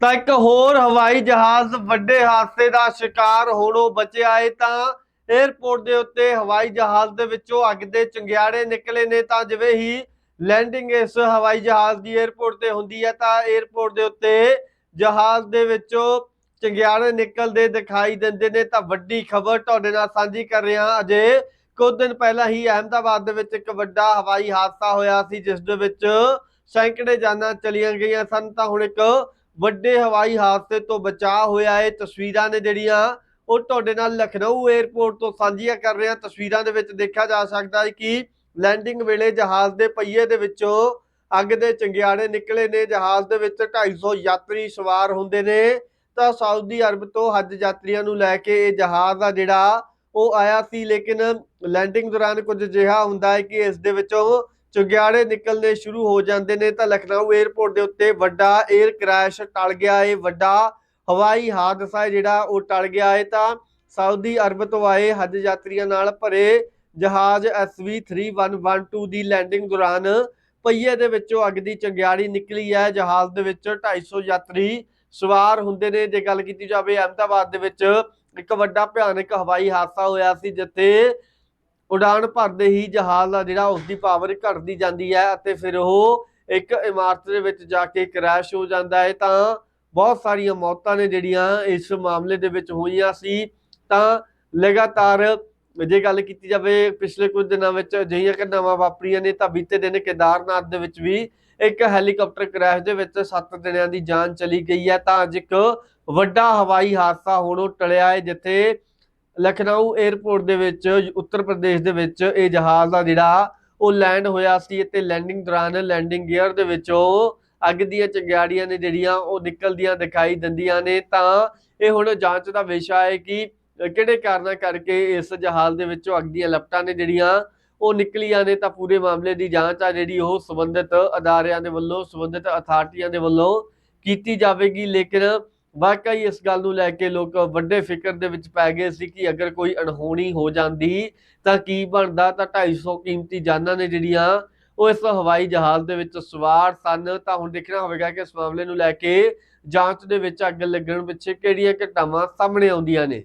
ਤਾਂ ਇੱਕ ਹੋਰ ਹਵਾਈ ਜਹਾਜ਼ ਵੱਡੇ ਹਾਦਸੇ ਦਾ ਸ਼ਿਕਾਰ ਹੋਣੋਂ ਬਚਿਆ ਏ ਤਾਂ 에ਅਰਪੋਰਟ ਦੇ ਉੱਤੇ ਹਵਾਈ ਜਹਾਜ਼ ਦੇ ਵਿੱਚੋਂ ਅੱਗ ਦੇ ਚੰਗਿਆੜੇ ਨਿਕਲੇ ਨੇ ਤਾਂ ਜਿਵੇਂ ਹੀ ਲੈਂਡਿੰਗ ਇਸ ਹਵਾਈ ਜਹਾਜ਼ ਦੀ 에ਅਰਪੋਰਟ ਤੇ ਹੁੰਦੀ ਹੈ ਤਾਂ 에ਅਰਪੋਰਟ ਦੇ ਉੱਤੇ ਜਹਾਜ਼ ਦੇ ਵਿੱਚੋਂ ਚੰਗਿਆੜੇ ਨਿਕਲਦੇ ਦਿਖਾਈ ਦਿੰਦੇ ਨੇ ਤਾਂ ਵੱਡੀ ਖਬਰ ਤੁਹਾਡੇ ਨਾਲ ਸਾਂਝੀ ਕਰ ਰਿਹਾ ਅਜੇ ਕੁਝ ਦਿਨ ਪਹਿਲਾਂ ਹੀ ਅਹਮਦਾਬਾਦ ਦੇ ਵਿੱਚ ਇੱਕ ਵੱਡਾ ਹਵਾਈ ਹਾਦਸਾ ਹੋਇਆ ਸੀ, ਜਿਸ ਦੇ ਵਿੱਚ ਸੈਂਕੜੇ ਜਾਨਾਂ ਚਲੀਆਂ ਗਈਆਂ ਸਨ। ਤਾਂ ਹੁਣ ਇੱਕ ਵੱਡੇ ਹਵਾਈ ਹਾਦਸੇ ਤੋਂ ਬਚਾਅ ਹੋਇਆ ਇਹ ਤਸਵੀਰਾਂ ਨੇ ਜਿਹੜੀਆਂ, ਉਹ ਤੁਹਾਡੇ ਨਾਲ ਲਖਨਊ 에ਅਰਪੋਰਟ ਤੋਂ ਸਾਂਝੀਆਂ ਕਰ ਰਹੇ ਹਾਂ। ਤਸਵੀਰਾਂ ਦੇ ਵਿੱਚ ਦੇਖਿਆ ਜਾ ਸਕਦਾ ਹੈ ਕਿ ਲੈਂਡਿੰਗ ਵੇਲੇ ਜਹਾਜ਼ ਦੇ ਪਹੀਏ ਦੇ ਵਿੱਚੋਂ ਅੱਗ ਦੇ ਚੰਗਿਆੜੇ ਨਿਕਲੇ ਨੇ। ਜਹਾਜ਼ ਦੇ ਵਿੱਚ 250 ਯਾਤਰੀ ਸਵਾਰ ਹੁੰਦੇ ਨੇ। ਤਾਂ ਸਾਊਦੀ ਅਰਬ ਤੋਂ ਹੱਜ ਯਾਤਰੀਆਂ ਨੂੰ ਲੈ ਕੇ ਇਹ ਜਹਾਜ਼ ਆ ਜਿਹੜਾ, ਉਹ ਆਇਆ ਸੀ। ਲੇਕਿਨ ਲੈਂਡਿੰਗ ਦੌਰਾਨ ਕੁਝ ਅਜਿਹਾ ਹੁੰਦਾ ਹੈ ਕਿ ਇਸ ਦੇ ਵਿੱਚੋਂ ਚੁਗਿਆੜੇ ਨਿਕਲਣੇ ਸ਼ੁਰੂ ਹੋ ਜਾਂਦੇ ਨੇ ਤਾਂ ਲਖਨਊ 에ਅਰਪੋਰਟ ਦੇ ਉੱਤੇ ਵੱਡਾ 에ਅਰ ਕ੍ਰੈਸ਼ ਟਲ ਗਿਆ ਹੈ ਵੱਡਾ ਹਵਾਈ ਹਾਦਸਾ ਜਿਹੜਾ ਉਹ ਟਲ ਗਿਆ ਹੈ ਤਾਂ ਸਾਊਦੀ ਅਰਬ ਤੋਂ ਆਏ ਹੱਜ ਯਾਤਰੀਆਂ ਨਾਲ ਭਰੇ ਜਹਾਜ਼ SV3112 ਦੀ ਲੈਂਡਿੰਗ ਦੌਰਾਨ ਪਹੀਏ ਦੇ ਵਿੱਚੋਂ ਅੱਗ ਦੀ ਚੰਗਿਆੜੀ ਨਿਕਲੀ ਹੈ। ਜਹਾਜ਼ ਦੇ ਵਿੱਚ 250 ਯਾਤਰੀ ਸਵਾਰ ਹੁੰਦੇ ਨੇ। ਜੇ ਗੱਲ ਕੀਤੀ ਜਾਵੇ ਅਹਿਮਦਾਬਾਦ ਦੇ ਵਿੱਚ ਇੱਕ ਵੱਡਾ ਭਿਆਨਕ ਹਵਾਈ ਹਾਦਸਾ ਹੋਇਆ ਸੀ ਜਿੱਥੇ ਉਡਾਨ ਭਰਦੇ ਹੀ ਜਹਾਜ਼ ਦਾ ਜਿਹੜਾ ਉਸ ਦੀ ਪਾਵਰ ਘਟਦੀ ਜਾਂਦੀ ਹੈ ਅਤੇ ਫਿਰ ਉਹ ਇੱਕ ਇਮਾਰਤ ਦੇ ਵਿੱਚ ਜਾ ਕੇ ਕ੍ਰੈਸ਼ ਹੋ ਜਾਂਦਾ ਹੈ। ਤਾਂ ਬਹੁਤ ਸਾਰੀਆਂ ਮੌਤਾਂ ਨੇ ਜਿਹੜੀਆਂ ਇਸ ਮਾਮਲੇ ਦੇ ਵਿੱਚ ਹੋਈਆਂ ਸੀ। ਤਾਂ ਲਗਾਤਾਰ ਜੇ ਗੱਲ ਕੀਤੀ ਜਾਵੇ, ਪਿਛਲੇ ਕੁਝ ਦਿਨਾਂ ਵਿੱਚ ਅਜਿਹੀਆਂ ਘਟਨਾਵਾਂ ਵਾਪਰੀਆਂ ਨੇ ਤਾਂ ਬੀਤੇ ਦਿਨ ਕੇਦਾਰਨਾਥ ਦੇ ਵਿੱਚ ਵੀ ਇੱਕ ਹੈਲੀਕਾਪਟਰ ਕ੍ਰੈਸ਼ ਦੇ ਵਿੱਚ 7 ਜਣਿਆਂ ਦੀ ਜਾਨ ਚਲੀ ਗਈ ਹੈ। ਤਾਂ ਅੱਜ ਇੱਕ ਵੱਡਾ ਹਵਾਈ ਹਾਦਸਾ ਹੋਣੋਂ ਟਲਿਆ ਹੈ, ਜਿੱਥੇ ਲਖਨਊ 에ਅਰਪੋਰਟ ਦੇ ਵਿੱਚ, ਉੱਤਰ ਪ੍ਰਦੇਸ਼ ਦੇ ਵਿੱਚ ਇਹ ਜਹਾਜ਼ ਦਾ ਜਿਹੜਾ ਉਹ ਲੈਂਡ ਹੋਇਆ ਸੀ ਤੇ ਲੈਂਡਿੰਗ ਦੌਰਾਨ ਲੈਂਡਿੰਗ ਗੇਅਰ ਦੇ ਵਿੱਚੋਂ ਅੱਗ ਦੀਆਂ ਚੰਗਿਆੜੀਆਂ ਨੇ ਜਿਹੜੀਆਂ ਉਹ ਨਿਕਲਦੀਆਂ ਦਿਖਾਈ ਦਿੰਦੀਆਂ ਨੇ। ਤਾਂ ਇਹ ਹੁਣ ਜਾਂਚ ਦਾ ਵਿਸ਼ਾ ਹੈ ਕਿ ਕਿਹੜੇ ਕਾਰਨਾਂ ਕਰਕੇ ਇਸ ਜਹਾਜ਼ ਦੇ ਵਿੱਚੋਂ ਅੱਗ ਦੀਆਂ ਲਪਟਾਂ ਨੇ ਜਿਹੜੀਆਂ ਉਹ ਨਿਕਲੀਆਂ ਨੇ। ਤਾਂ ਪੂਰੇ ਮਾਮਲੇ ਦੀ ਜਾਂਚ ਆ ਜਿਹੜੀ ਉਹ ਸੰਬੰਧਿਤ ਅਦਾਰਿਆਂ ਦੇ ਵੱਲੋਂ, ਸੰਬੰਧਿਤ ਅਥਾਰਟੀਆਂ ਦੇ ਵੱਲੋਂ ਕੀਤੀ ਜਾਵੇਗੀ। ਲੇਕਿਨ ਵਾਕਈ ਇਸ ਗੱਲ ਨੂੰ ਲੈ ਕੇ ਲੋਕ ਵੱਡੇ ਫਿਕਰ ਦੇ ਵਿੱਚ ਪੈ ਗਏ ਸੀ ਕਿ ਅਗਰ ਕੋਈ ਅਣਹੋਣੀ ਹੋ ਜਾਂਦੀ ਤਾਂ ਕੀ ਬਣਦਾ? ਤਾਂ 250 ਕੀਮਤੀ ਜਾਨਾਂ ਨੇ ਜਿਹੜੀਆਂ ਉਹ ਇਸ ਹਵਾਈ ਜਹਾਜ਼ ਦੇ ਵਿੱਚ ਸਵਾਰ ਸਨ। ਤਾਂ ਹੁਣ ਦੇਖਣਾ ਹੋਵੇਗਾ ਕਿ ਇਸ ਮਾਮਲੇ ਨੂੰ ਲੈ ਕੇ ਜਾਂਚ ਦੇ ਵਿੱਚ ਅੱਗ ਲੱਗਣ ਪਿੱਛੇ ਕਿਹੜੀਆਂ ਘਟਨਾਵਾਂ ਸਾਹਮਣੇ ਆਉਂਦੀਆਂ ਨੇ।